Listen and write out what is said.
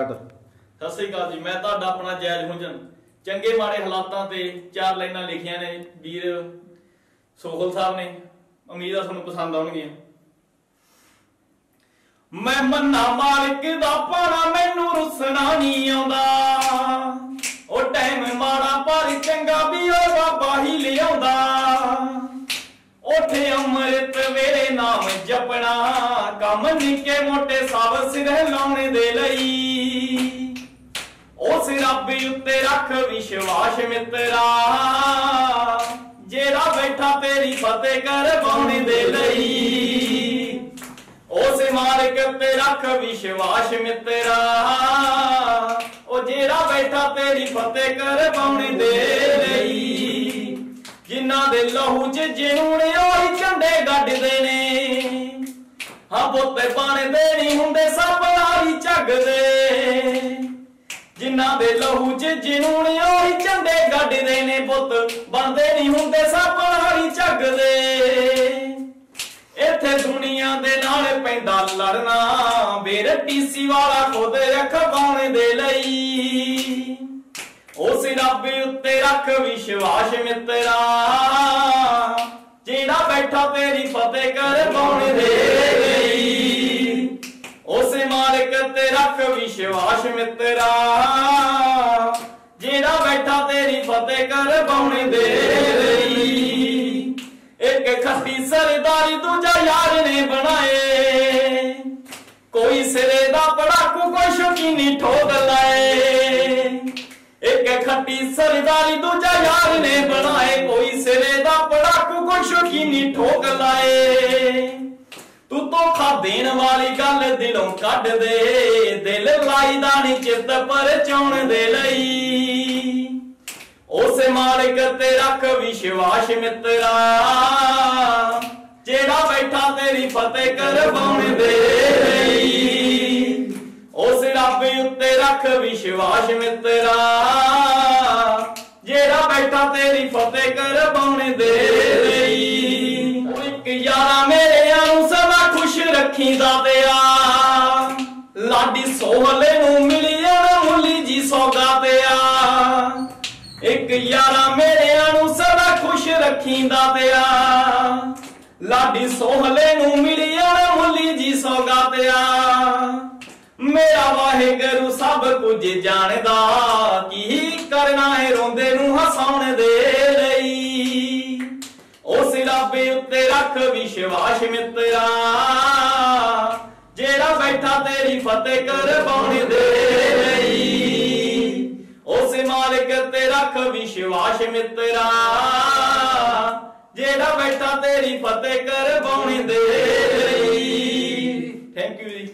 ਸਤਿ ਸ੍ਰੀ ਅਕਾਲ ਜੀ, ਮੈਂ ਤੁਹਾਡਾ ਆਪਣਾ ਜੈਜ ਹੁਜਨ ਚੰਗੇ ਮਾੜੇ ਹਾਲਾਤਾਂ ਤੇ ਚਾਰ ਲਾਈਨਾਂ ਲਿਖੀਆਂ ਨੇ ਵੀਰ ਸੋਹਲ ਸਾਹਿਬ ਨੇ। ਉਮੀਦ ਆ ਤੁਹਾਨੂੰ ਪਸੰਦ ਆਉਣਗੀਆਂ। ਮੈਂ ਮੰਨਾ ਮਾਲਕ ਦਾ ਪਾਣਾ ਮੈਨੂੰ ਰੁੱਸਣਾ ਨਹੀਂ ਆਉਂਦਾ। ਉਹ ਟਾਈਮ ਮਾੜਾ ਪਰ ਚੰਗਾ ਵੀ ਉਹ ਬਾਬਾ ਹੀ ਲਿਆਉਂਦਾ। ਉਠੇ ਅੰਮ੍ਰਿਤ ਵੇਲੇ ਨਾਮ ਜਪਣਾ, ਕੰਮ ਨਿੱਕੇ ਮੋਟੇ ਸਭ ਸਿਰ ਲਾਉਣ ਦੇ ਲਈ। ਉੱਤੇ ਰੱਖ ਵਿਸ਼ਵਾਸ ਮਿੱਤਰਾ। ਜਿਹੜਾ ਬੈਠਾ ਤੇਰੀ ਫਤਿਹ ਕਰਵਾਉਣ ਦੇ ਲਈ, ਉਸ ਮਾਲਕ ਤੇ ਰੱਖ ਵਿਸ਼ਵਾਸ ਮਿੱਤਰਾ। ਉਹ ਜਿਹੜਾ ਬੈਠਾ ਤੇਰੀ ਫਤਿਹ ਕਰਵਾਉਣ ਦੇ ਲਈ, ਜਿਨ੍ਹਾਂ ਦੇ ਲਹੂ 'ਚ ਜਿਉਣ ਉਹੀ ਝੰਡੇ ਗੱਡਦੇ ਨੇ। ਹਾਂ ਬੋਤੇ ਬਣਦੇ ਨਹੀਂ ਹੁੰਦੇ ਸਭ ਨਾਲੀ ਝੱਗਦੇ ਦੇ ਲਹੂ 'ਚ ਜਿਨੂਣ ਉਹੀ ਝੰਡੇ ਗੱਡਦੇ ਨੇ ਪੁੱਤ। ਬਣਦੇ ਨਹੀਂ ਹੁੰਦੇ ਸਭ ਨਾਲੀ ਝੱਗਦੇ ਇੱਥੇ ਦੁਨੀਆ ਦੇ ਨਾਲ ਪੈਂਦਾ ਲੜਨਾ ਬੇਰ ਟੀਸੀ ਵਾਲਾ ਖੁਦ ਰਖਵਾਉਣ ਦੇ ਲਈ। ਉਸ ਰੱਬ ਉੱਤੇ ਰੱਖ ਵਿਸ਼ਵਾਸ ਮਿੱਤਰਾ, ਜਿਹੜਾ ਬੈਠਾ ਤੇਰੀ ਫਤਿਹ ਕਰ ਰੱਖ ਵਿਸ਼ਵਾਸ ਮਿੱਤਰਾ ਜਿਹੜਾ ਬੈਠਾ ਤੇਰੀ ਫਤਿਹ ਕਰ ਕਰਵਾਉਣ ਦੇ ਲਈ ਇੱਕ ਖੱਟੀ ਸਰਦਾਰੀ ਦੂਜਾ ਯਾਰ ਨੇ ਬਣਾਏ। ਕੋਈ ਸਿਰੇ ਦਾ ਪੜਾਕੂ, ਕੋਈ ਸ਼ੌਕੀਨੀ ਠੋਕ ਲਾਏ। ਇੱਕ ਖੱਟੀ ਸਰਦਾਰੀ ਦੂਜਾ ਯਾਰ ਨੇ ਬਣਾਏ। ਕੋਈ ਸਿਰੇ ਦਾ ਪੜਾਕੂ, ਕੋਈ ਸ਼ੌਕੀਨੀ ਠੋਕ ਲਾਏ। ਧੋਖਾ ਦੇਣ ਵਾਲੀ ਗੱਲ ਦਿਲੋਂ ਕੱਢ ਦੇ। ਦਿਲ ਲਾਈਦਾ ਨਹੀਂ ਚਿੱਤ ਪਰਚਾਉਣ ਦੇ ਲਈ। ਉਸ ਮਾਲਕ ਤੇ ਰੱਖ ਵਿਸ਼ਵਾਸ ਮਿੱਤਰਾ। ਜਿਹੜਾ ਬੈਠਾ ਤੇਰੀ ਫਤਿਹ ਕਰਵਾਉਣ ਦੇ ਲਈ। ਉਸ ਰੱਬ ਉੱਤੇ ਰੱਖ ਵਿਸ਼ਵਾਸ ਮਿੱਤਰਾ। ਜਿਹੜਾ ਬੈਠਾ ਤੇਰੀ ਫਤਿਹ ਕਰਵਾਉਣ ਦੇ ਲਈ ਸੌਗਾ ਪਿਆ। ਇੱਕ ਯਾਰਾ ਮੇਰਿਆਂ ਨੂੰ ਸਦਾ ਖੁਸ਼ ਰੱਖੀਂਦਾ ਪਿਆ। ਲਾਡੀ ਸੋਹਲੇ ਨੂੰ ਮਿਲੀ ਮੁੱਲੀ ਜੀ ਸੌਗਾ ਪਿਆ। ਮੇਰਾ ਵਾਹਿਗੁਰੂ ਸਭ ਕੁਝ ਜਾਣਦਾ, ਕੀ ਕਰਨਾ ਹੈ ਰੋਂਦੇ ਨੂੰ ਹਸਾਉਣ ਦੇ ਲਈ। ਉਸ ਰੱਬ ਉੱਤੇ ਰੱਖ ਵਿਸ਼ਵਾਸ ਮਿੱਤਰਾ, ਜਿਹੜਾ ਬੈਠਾ ਤੇਰੀ ਫਤਿਹ ਕਰਵਾਉਣ ਦੇ ਰੱਖ ਵਿਸ਼ਵਾਸ ਮਿੱਤਰਾ ਜਿਹੜਾ ਬੈਠਾ ਤੇਰੀ ਫਤਿਹ ਕਰਵਾਉਣ ਦੇ ਥੈਂਕ ਯੂ ਜੀ।